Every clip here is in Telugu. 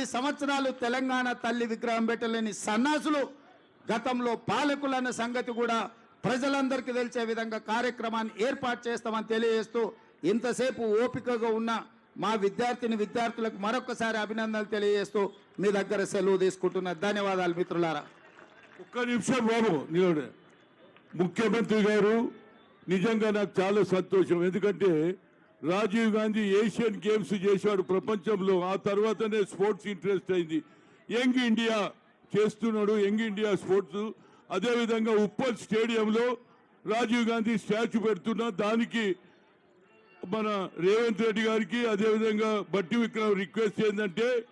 పది సంవత్సరాలు తెలంగాణ తల్లి విగ్రహం పెట్టలేని సన్నాసులు గతంలో పాలకులన్న సంగతి కూడా ప్రజలందరికీ తెలిసే విధంగా కార్యక్రమాన్ని ఏర్పాటు చేస్తామని తెలియజేస్తూ ఇంతసేపు ఓపికగా ఉన్న మా విద్యార్థిని విద్యార్థులకు మరొకసారి అభినందనలు తెలియజేస్తూ మీ దగ్గర సెలవు తీసుకుంటున్న. ధన్యవాదాలు మిత్రులారా. ఒక్క నిమిషం బాబు ముఖ్యమంత్రి గారు నిజంగా నాకు చాలా సంతోషం. ఎందుకంటే రాజీవ్ గాంధీ ఏషియన్ గేమ్స్ చేశాడు ప్రపంచంలో. ఆ తర్వాతనే స్పోర్ట్స్ ఇంట్రెస్ట్ అయింది. యంగ్ ఇండియా చేస్తున్నాడు యంగ్ ఇండియా స్పోర్ట్స్. అదేవిధంగా ఉప్పల్ స్టేడియంలో రాజీవ్ గాంధీ స్టాచ్యూ పెడుతున్నా దానికి మన రేవంత్ రెడ్డి గారికి అదేవిధంగా బట్టి విక్రమ్ రిక్వెస్ట్ ఏంటంటే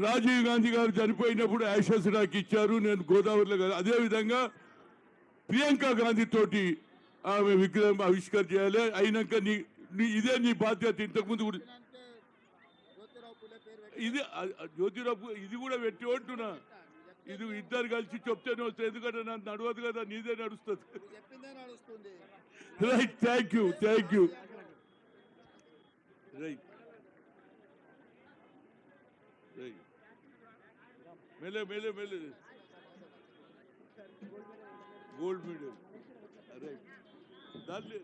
రాజీవ్ గాంధీ గారు చనిపోయినప్పుడు యాషస్ నాకు ఇచ్చారు నేను గోదావరిలో కాదు. అదేవిధంగా ప్రియాంక గాంధీ తోటి ఆమె విగ్రహం ఆవిష్కరణ చేయాలి. అయినాక నీ నీ- ఇదే నీ బాధ్యత ఇంతకుముందు కూడా. ఇది జ్యోతిరావు ఇది కూడా పెట్టి ఉంటున్నా ఇది ఇద్దరు కలిసి చెప్తేనే వస్తుంది ఎందుకంటే నన్ను నడవదు కదా నీదే నడుస్తుంది. Right thank you thank you right. Right. Mellea మెల్లె మెల్లె. Gold medal right. దాంట్లో